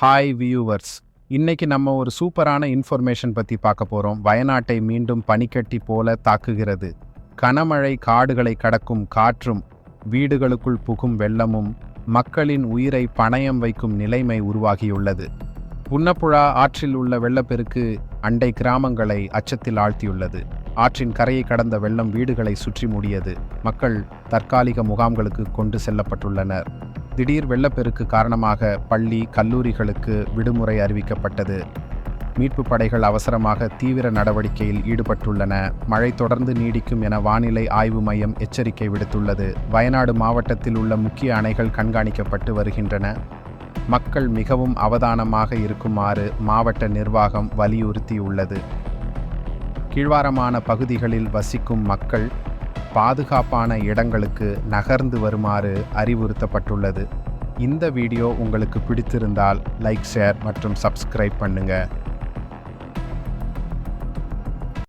Hi viewers இன்னைக்கு நம்ம ஒரு சூப்பரான இன்ஃபர்மேஷன் பற்றி பார்க்க போகிறோம் வயநாட்டை மீண்டும் பனிக்கட்டி போல தாக்குகிறது. கனமழை காடுகளை கடக்கும் காற்றும் வீடுகளுக்குள் புகும் வெள்ளமும் மக்களின் உயிரை பணயம் வைக்கும் நிலைமை உருவாகியுள்ளது. புன்னப்புழா ஆற்றில் உள்ள வெள்ளப்பெருக்கு அண்டை கிராமங்களை அச்சத்தில் ஆழ்த்தியுள்ளது. ஆற்றின் கரையை கடந்த வெள்ளம் வீடுகளை சுற்றி மூடியது. மக்கள் தற்காலிக முகாம்களுக்கு கொண்டு செல்லப்பட்டுள்ளனர். திடீர் வெள்ளப்பெருக்கு காரணமாக பள்ளி கல்லூரிகளுக்கு விடுமுறை அறிவிக்கப்பட்டது. மீட்பு படைகள் அவசரமாக தீவிர நடவடிக்கையில் ஈடுபட்டுள்ளன. மழை தொடர்ந்து நீடிக்கும் என வானிலை ஆய்வு மையம் எச்சரிக்கை விடுத்துள்ளது. வயநாடு மாவட்டத்தில் உள்ள முக்கிய அணைகள் கண்காணிக்கப்பட்டு வருகின்றன. மக்கள் மிகவும் அவதானமாக இருக்குமாறு மாவட்ட நிர்வாகம் வலியுறுத்தியுள்ளது. கீழ்வாரமான பகுதிகளில் வசிக்கும் மக்கள் பாதுகாப்பான இடங்களுக்கு நகர்ந்து வருமாறு அறிவுறுத்தப்பட்டுள்ளது. இந்த வீடியோ உங்களுக்கு பிடித்திருந்தால் லைக் ஷேர் மற்றும் சப்ஸ்கிரைப் பண்ணுங்கள்